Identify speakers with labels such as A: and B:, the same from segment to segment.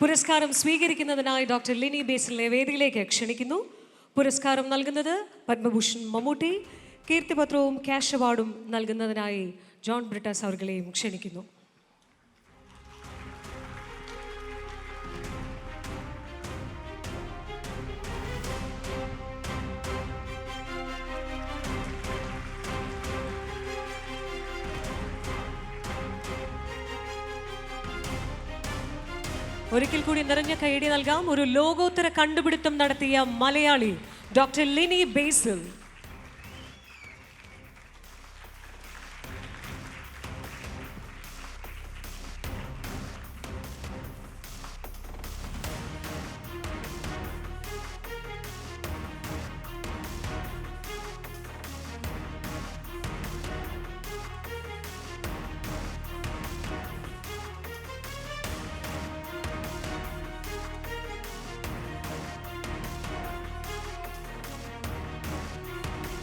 A: പുരസ്കാരം സ്വീകരിക്കുന്നതിനായി ഡോക്ടർ ലിനി ബേസിലെ വേദിയിലേക്ക് ക്ഷണിക്കുന്നു. പുരസ്കാരം നൽകുന്നത് പത്മഭൂഷൺ മമ്മൂട്ടി. കീർത്തിപത്രവും ക്യാഷ് അവാർഡും നൽകുന്നതിനായി ജോൺ ബ്രിട്ടസ് അവർകളെയും ക്ഷണിക്കുന്നു. ഒരിക്കൽ കൂടി നിറഞ്ഞ കൈയടി നൽകാം. ഒരു ലോകോത്തര കണ്ടുപിടുത്തം നടത്തിയ മലയാളി ഡോക്ടർ ലിനി ബേസിൽ.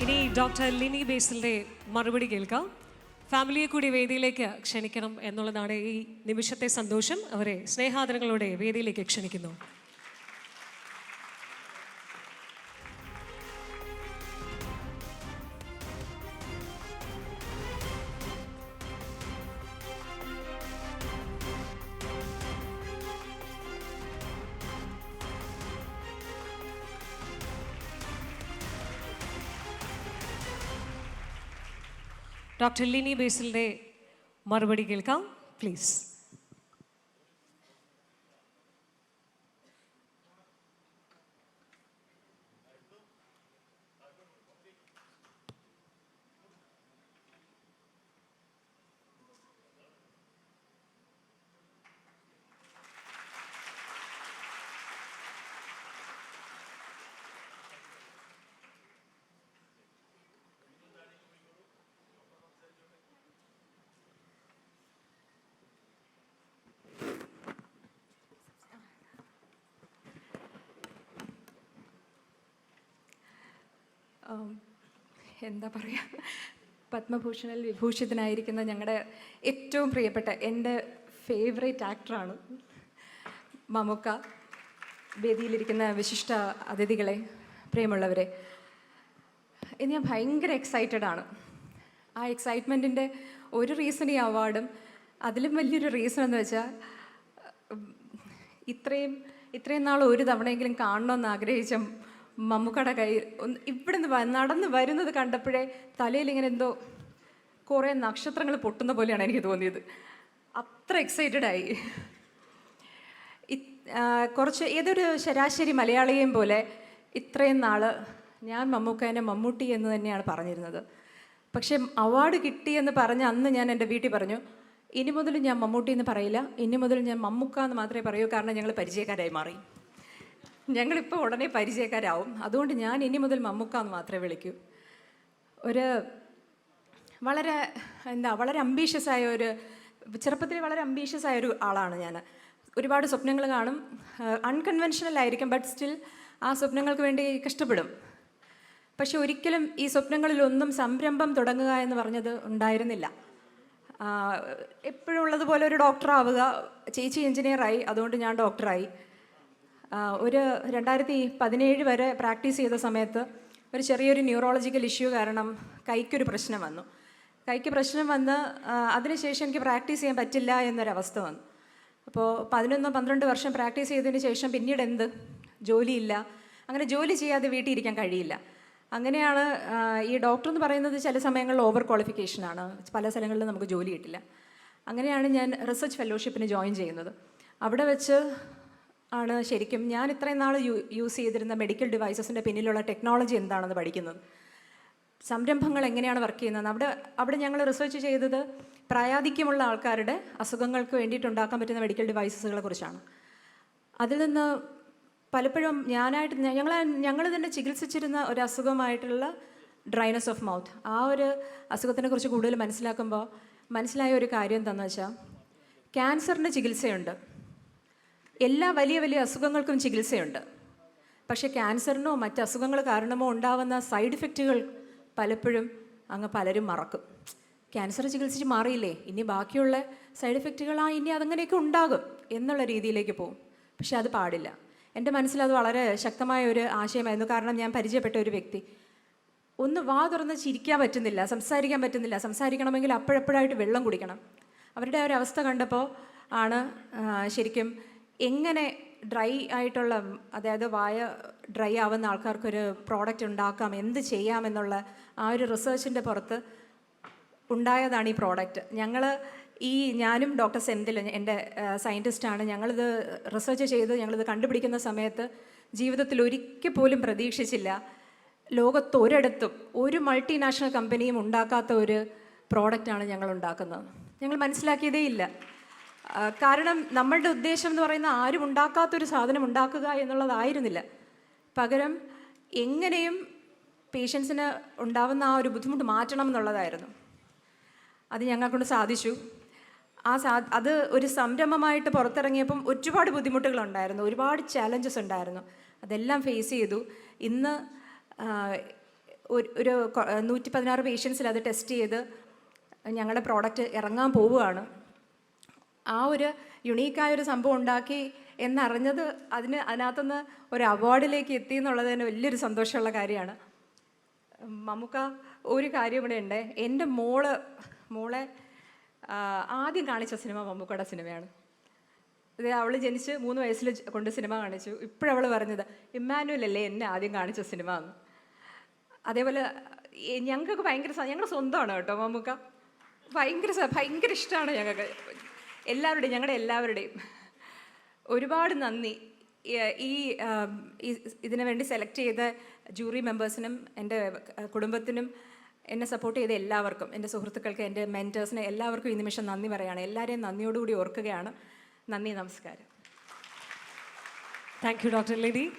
A: ഇനി ഡോക്ടർ ലിനി ബേസിലിന്റെ മറുപടി കേൾക്കാം. ഫാമിലിയെ കൂടി വേദിയിലേക്ക് ക്ഷണിക്കണം എന്നുള്ളതാണ് ഈ നിമിഷത്തെ സന്തോഷം. അവരെ സ്നേഹാദരങ്ങളോടെ വേദിയിലേക്ക് ക്ഷണിക്കുന്നു. ഡോക്ടർ ലിനി ബേസിലിന്റെ മറുപടി കേൾക്കാം പ്ലീസ്.
B: എന്താ പറയുക പത്മഭൂഷണിൽ വിഭൂഷിതനായിരിക്കുന്ന ഞങ്ങളുടെ ഏറ്റവും പ്രിയപ്പെട്ട എന്റെ ഫേവറേറ്റ് ആക്ടറാണ് മമുക്ക വേദിയിലിരിക്കുന്ന വിശിഷ്ട അതിഥികളെ പ്രിയമുള്ളവരെ. ഇനി ഞാൻ ഭയങ്കര എക്സൈറ്റഡ് ആണ്. ആ എക്സൈറ്റ്മെന്റിന്റെ ഒരു റീസൺ ഈ അവാർഡും അതിലും വലിയൊരു റീസൺ എന്ന് വെച്ചാൽ ഇത്രയും ഇത്രയും നാൾ ഒരു തവണയെങ്കിലും കാണണമെന്ന് ആഗ്രഹിച്ച മമ്മൂക്കയുടെ കൈ ഒന്ന് ഇവിടുന്ന് നടന്ന് വരുന്നത് കണ്ടപ്പോഴേ തലയിൽ ഇങ്ങനെ എന്തോ കുറേ നക്ഷത്രങ്ങൾ പൊട്ടുന്ന പോലെയാണ് എനിക്ക് തോന്നിയത്. അത്ര എക്സൈറ്റഡ് ആയി. കുറച്ച് ഏതൊരു ശരാശരി മലയാളിയെയും പോലെ ഇത്രയും നാൾ ഞാൻ മമ്മൂക്കേനെ മമ്മൂട്ടി എന്ന് തന്നെയാണ് പറഞ്ഞിരുന്നത്. പക്ഷേ അവാർഡ് കിട്ടിയെന്ന് പറഞ്ഞ് അന്ന് ഞാൻ എന്റെ വീട്ടിൽ പറഞ്ഞു ഇനി മുതൽ ഞാൻ മമ്മൂട്ടി എന്ന് പറയില്ല ഇനി മുതൽ ഞാൻ മമ്മൂക്ക എന്ന് മാത്രമേ പറയൂ കാരണം ഞങ്ങൾ പരിചയക്കാരായി മാറി. ഞങ്ങളിപ്പോൾ ഉടനെ പരിചയക്കാരാവും. അതുകൊണ്ട് ഞാൻ ഇനി മുതൽ മമ്മൂക്ക എന്ന് മാത്രമേ വിളിക്കൂ. ഒരു വളരെ എന്താ വളരെ അംബീഷ്യസ് ആയ ഒരു ചെറുപ്പത്തിൽ വളരെ അംബീഷ്യസ് ആയ ഒരു ആളാണ് ഞാൻ ഒരുപാട് സ്വപ്നങ്ങൾ കാണും. അൺകൺവെൻഷണൽ ആയിരിക്കും ബട്ട് സ്റ്റിൽ ആ സ്വപ്നങ്ങൾക്ക് വേണ്ടി കഷ്ടപ്പെടും. പക്ഷെ ഒരിക്കലും ഈ സ്വപ്നങ്ങളിലൊന്നും സംരംഭം തുടങ്ങുക എന്ന് പറഞ്ഞത് ഉണ്ടായിരുന്നില്ല. എപ്പോഴും ഉള്ളതുപോലെ ഒരു ഡോക്ടറാവുക ചേച്ചി എഞ്ചിനീയറായി അതുകൊണ്ട് ഞാൻ ഡോക്ടറായി ഒരു രണ്ടായിരത്തി പതിനേഴ് വരെ പ്രാക്ടീസ് ചെയ്ത സമയത്ത് ഒരു ചെറിയൊരു ന്യൂറോളജിക്കൽ ഇഷ്യൂ കാരണം കൈക്കൊരു പ്രശ്നം വന്നു. കൈക്ക് പ്രശ്നം വന്ന് അതിനുശേഷം എനിക്ക് പ്രാക്ടീസ് ചെയ്യാൻ പറ്റില്ല എന്നൊരവസ്ഥ വന്നു. അപ്പോൾ പതിനൊന്നോ പന്ത്രണ്ട് വർഷം പ്രാക്ടീസ് ചെയ്തതിന് ശേഷം പിന്നീട് എന്ത് ജോലിയില്ല. അങ്ങനെ ജോലി ചെയ്യാതെ വീട്ടിൽ ഇരിക്കാൻ കഴിയില്ല. അങ്ങനെയാണ് ഈ ഡോക്ടർ എന്ന് പറയുന്നത് ചില സമയങ്ങളിൽ ഓവർ ക്വാളിഫിക്കേഷനാണ് പല സ്ഥലങ്ങളിലും നമുക്ക് ജോലി കിട്ടില്ല. അങ്ങനെയാണ് ഞാൻ റിസർച്ച് ഫെലോഷിപ്പിന് ജോയിൻ ചെയ്യുന്നത്. അവിടെ വെച്ച് ആണ് ശരിക്കും ഞാൻ ഇത്രയും നാൾ യൂസ് ചെയ്തിരുന്ന മെഡിക്കൽ ഡിവൈസസിന്റെ പിന്നിലുള്ള ടെക്നോളജി എന്താണെന്ന് പഠിക്കുന്നത്? സംരംഭങ്ങൾ എങ്ങനെയാണ് വർക്ക് ചെയ്യുന്നത്? അവിടെ അവിടെ ഞങ്ങൾ റിസർച്ച് ചെയ്തത് പ്രായാധിക്യമുള്ള ആൾക്കാരുടെ അസുഖങ്ങൾക്ക് വേണ്ടിയിട്ട് ഉണ്ടാക്കാൻ പറ്റുന്ന മെഡിക്കൽ ഡിവൈസസുകളെ കുറിച്ചാണ്. അതിൽ നിന്ന് പലപ്പോഴും ഞാനായിട്ട് ഞങ്ങൾ ഞങ്ങൾ തന്നെ ചികിത്സിച്ചിരുന്ന ഒരു അസുഖമായിട്ടുള്ള ഡ്രൈനസ് ഓഫ് മൗത്ത് ആ ഒരു അസുഖത്തിനെ കുറിച്ച് കൂടുതൽ മനസ്സിലാക്കുമ്പോൾ മനസ്സിലായ ഒരു കാര്യം എന്താണെന്ന് വെച്ചാൽ ക്യാൻസറിന് ചികിത്സയുണ്ട്. എല്ലാ വലിയ വലിയ അസുഖങ്ങൾക്കും ചികിത്സയുണ്ട്. പക്ഷേ ക്യാൻസറിനോ മറ്റ് അസുഖങ്ങൾ കാരണമോ ഉണ്ടാവുന്ന സൈഡ് ഇഫക്റ്റുകൾ പലപ്പോഴും അങ്ങ് പലരും മറക്കും. ക്യാൻസർ ചികിത്സിച്ച് മാറിയില്ലേ? ഇനി ബാക്കിയുള്ള സൈഡ് ഇഫക്റ്റുകൾ ആ ഇനി അതങ്ങനെയൊക്കെ ഉണ്ടാകും എന്നുള്ള രീതിയിലേക്ക് പോകും. പക്ഷെ അത് പാടില്ല. എന്റെ മനസ്സിൽ അത് വളരെ ശക്തമായ ഒരു ആശയമായിരുന്നു. കാരണം ഞാൻ പരിചയപ്പെട്ട ഒരു വ്യക്തി. ഒന്ന് വാ തുറന്ന് ചിരിക്കാൻ പറ്റുന്നില്ല സംസാരിക്കാൻ പറ്റുന്നില്ല. സംസാരിക്കണമെങ്കിൽ അപ്പോഴപ്പോഴായിട്ട് വെള്ളം കുടിക്കണം. അവരുടെ ഒരു അവസ്ഥ കണ്ടപ്പോൾ ആണ് ശരിക്കും എങ്ങനെ ഡ്രൈ ആയിട്ടുള്ള അതായത് വായ ഡ്രൈ ആവുന്ന ആൾക്കാർക്കൊരു പ്രോഡക്റ്റ് ഉണ്ടാക്കാം എന്ത് ചെയ്യാമെന്നുള്ള ആ ഒരു റിസർച്ചിന്റെ പുറത്ത് ഉണ്ടായതാണ് ഈ പ്രോഡക്റ്റ് ഞങ്ങൾ ഈ ഞാനും ഡോക്ടർ സെന്തിൽ എന്റെ സയന്റിസ്റ്റാണ് ഞങ്ങളിത് റിസർച്ച് ചെയ്ത് ഞങ്ങളിത് കണ്ടുപിടിക്കുന്ന സമയത്ത് ജീവിതത്തിൽ ഒരിക്കൽ പോലും പ്രതീക്ഷിച്ചില്ല. ലോകത്ത് ഒരിടത്തും ഒരു മൾട്ടിനാഷണൽ കമ്പനിയും ഉണ്ടാക്കാത്ത ഒരു പ്രോഡക്റ്റാണ് ഞങ്ങൾ ഉണ്ടാക്കുന്നത്. ഞങ്ങൾ മനസ്സിലാക്കിയതേ ഇല്ല. കാരണം നമ്മളുടെ ഉദ്ദേശം എന്ന് പറയുന്ന ആരും ഉണ്ടാക്കാത്തൊരു സാധനം ഉണ്ടാക്കുക എന്നുള്ളതായിരുന്നില്ല. പകരം എങ്ങനെയും പേഷ്യൻസിന് ഉണ്ടാവുന്ന ആ ഒരു ബുദ്ധിമുട്ട് മാറ്റണം എന്നുള്ളതായിരുന്നു. അത് ഞങ്ങൾക്കൊണ്ട് സാധിച്ചു. ആ സാ അത് ഒരു സംരംഭമായിട്ട് പുറത്തിറങ്ങിയപ്പം ഒരുപാട് ബുദ്ധിമുട്ടുകളുണ്ടായിരുന്നു. ഒരുപാട് ചാലഞ്ചസ് ഉണ്ടായിരുന്നു. അതെല്ലാം ഫേസ് ചെയ്തു. ഇന്ന് ഒരു- നൂറ്റി പതിനാറ് പേഷ്യൻസിൽ അത് ടെസ്റ്റ് ചെയ്ത് ഞങ്ങളുടെ പ്രോഡക്റ്റ് ഇറങ്ങാൻ പോവുകയാണ്. ആ ഒരു യുണീക്കായ ഒരു സംഭവം ഉണ്ടാക്കി എന്നറിഞ്ഞത് അതിന് അതിനകത്തുനിന്ന് ഒരു അവാർഡിലേക്ക് എത്തി എന്നുള്ളത് തന്നെ വലിയൊരു സന്തോഷമുള്ള കാര്യമാണ്. മമ്മുക്ക ഒരു കാര്യം ഇവിടെ ഉണ്ട്. എന്റെ മോൾ മോളെ ആദ്യം കാണിച്ച സിനിമ മമ്മൂക്കയുടെ സിനിമയാണ്. ഇത് അവൾ ജനിച്ച് മൂന്ന് വയസ്സിൽ കൊണ്ട് സിനിമ കാണിച്ചു. ഇപ്പോഴവൾ പറഞ്ഞത് ഇമ്മാനുവൽ അല്ലേ എന്നെ ആദ്യം കാണിച്ച സിനിമ? എന്ന്. അതേപോലെ ഞങ്ങൾക്ക് ഭയങ്കര ഞങ്ങളുടെ സ്വന്തമാണ് കേട്ടോ മമ്മുക്ക. ഭയങ്കര ഭയങ്കര ഇഷ്ടമാണ് ഞങ്ങൾക്ക് എല്ലാവരുടെയും ഞങ്ങളുടെ എല്ലാവരുടെയും ഒരുപാട് നന്ദി. ഈ- ഇതിനു വേണ്ടി സെലക്ട് ചെയ്ത ജൂറി മെമ്പേഴ്സിനും എന്റെ കുടുംബത്തിനും എന്നെ സപ്പോർട്ട് ചെയ്ത എല്ലാവർക്കും എന്റെ സുഹൃത്തുക്കൾക്ക് എന്റെ മെന്റേഴ്സിന് എല്ലാവർക്കും ഈ നിമിഷം നന്ദി പറയുകയാണ് എല്ലാവരെയും നന്ദിയോടുകൂടി ഓർക്കുകയാണ്. നന്ദി നമസ്കാരം.
A: Thank you doctor Lini